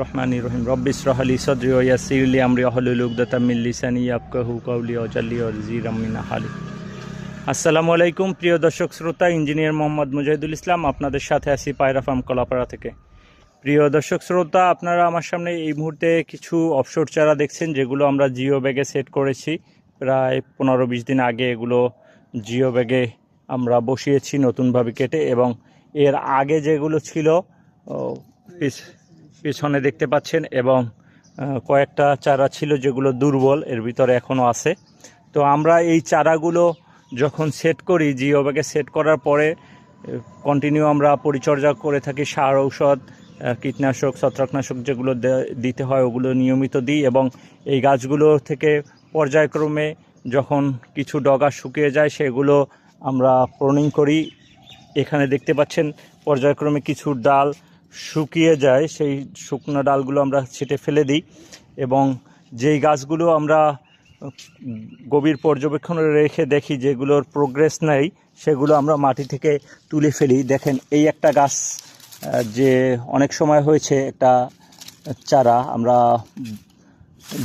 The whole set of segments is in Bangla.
রহমান রহিম। আসসালামু আলাইকুম প্রিয় দর্শক শ্রোতা, ইঞ্জিনিয়ার মোহাম্মদ মুজাহিদুল ইসলাম আপনাদের সাথে আছি পায়রা ফার্ম কলাপাড়া থেকে। প্রিয় দর্শক শ্রোতা, আপনারা আমার সামনে এই মুহূর্তে কিছু অফশোর চারা দেখছেন, যেগুলো আমরা জিও ব্যাগে সেট করেছি। প্রায় পনেরো বিশ দিন আগে এগুলো জিও ব্যাগে আমরা বসিয়েছি নতুনভাবে কেটে এবং এর আগে যেগুলো ছিল পিছনে দেখতে পাচ্ছেন এবং কয়েকটা চারা ছিল যেগুলো দুর্বল, এর ভিতরে এখনও আছে। তো আমরা এই চারাগুলো যখন সেট করি জিও ব্যাগে সেট করার পরে কন্টিনিউ আমরা পরিচর্যা করে থাকি, সার ঔষধ কীটনাশক, ছত্রাকনাশক যেগুলো দিতে হয়, ওগুলো নিয়মিত দিই এবং এই গাছগুলো থেকে পর্যায়ক্রমে যখন কিছু ডগা শুকিয়ে যায়, সেগুলো আমরা প্রনিং করি। এখানে দেখতে পাচ্ছেন, পর্যায়ক্রমে কিছু ডাল শুকিয়ে যায়, সেই শুকনো ডালগুলো আমরা ছেটে ফেলে দিই এবং যেই গাছগুলো আমরা গভীর পর্যবেক্ষণে রেখে দেখি যেগুলোর প্রোগ্রেস নেই, সেগুলো আমরা মাটি থেকে তুলে ফেলি। দেখেন, এই একটা গাছ যে অনেক সময় হয়েছে একটা চারা, আমরা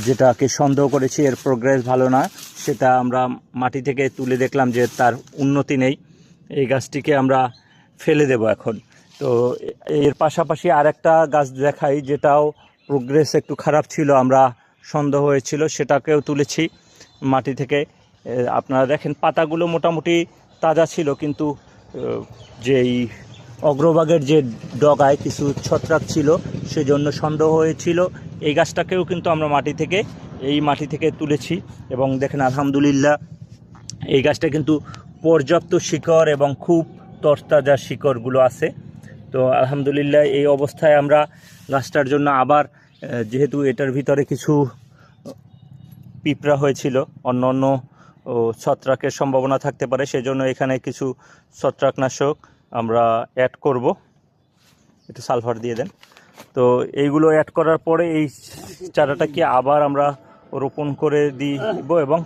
যেটাকে সন্দেহ করেছি এর প্রোগ্রেস ভালো না, সেটা আমরা মাটি থেকে তুলে দেখলাম যে তার উন্নতি নেই। এই গাছটিকে আমরা ফেলে দেব এখন। তো এর পাশাপাশি আর একটা গাছ দেখাই, যেটাও প্রোগ্রেস একটু খারাপ ছিল, আমরা সন্দেহ হয়েছিল, সেটাকেও তুলেছি মাটি থেকে। আপনারা দেখেন, পাতাগুলো মোটামুটি তাজা ছিল, কিন্তু যেই অগ্রভাগের যে ডগায় কিছু ছত্রাক ছিল, সেজন্য সন্দেহ হয়েছিল। এই গাছটাকেও কিন্তু আমরা মাটি থেকে, এই মাটি থেকে তুলেছি এবং দেখেন, আলহামদুলিল্লাহ, এই গাছটা কিন্তু পর্যাপ্ত শিকড় এবং খুব তরতাজা শিকড়গুলো আছে। তো আলহামদুলিল্লাহ এই অবস্থায় আমরা গাছটার জন্য আবার যেহেতু এটার ভিতরে কিছু পিঁপড়া হয়েছিল, অন্য অন্য ছত্রাকের সম্ভাবনা থাকতে পারে, সেজন্য এখানে কিছু ছত্রাকনাশক আমরা অ্যাড করব। একটু সালফার দিয়ে দেন। তো এইগুলো অ্যাড করার পরে এই চারাটাকে আবার আমরা রোপণ করে দিব এবং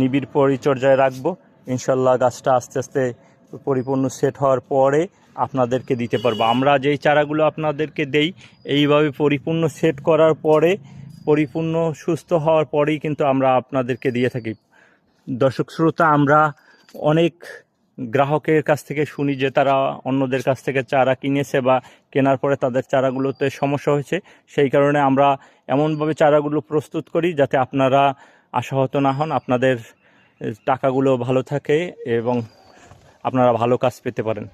নিবিড় পরিচর্যায় রাখব। ইনশাল্লাহ গাছটা আস্তে আস্তে পরিপূর্ণ সেট হওয়ার পরে আপনাদেরকে দিতে পারব। আমরা যেই চারাগুলো আপনাদেরকে দেই, এইভাবে পরিপূর্ণ সেট করার পরে, পরিপূর্ণ সুস্থ হওয়ার পরেই কিন্তু আমরা আপনাদেরকে দিয়ে থাকি। দর্শক শ্রোতা, আমরা অনেক গ্রাহকের কাছ থেকে শুনি যে তারা অন্যদের কাছ থেকে চারা কিনেছে বা কেনার পরে তাদের চারাগুলোতে সমস্যা হয়েছে। সেই কারণে আমরা এমনভাবে চারাগুলো প্রস্তুত করি যাতে আপনারা আশাহত না হন, আপনাদের টাকাগুলো ভালো থাকে এবং আপনারা ভালো কাজ পেতে পারেন।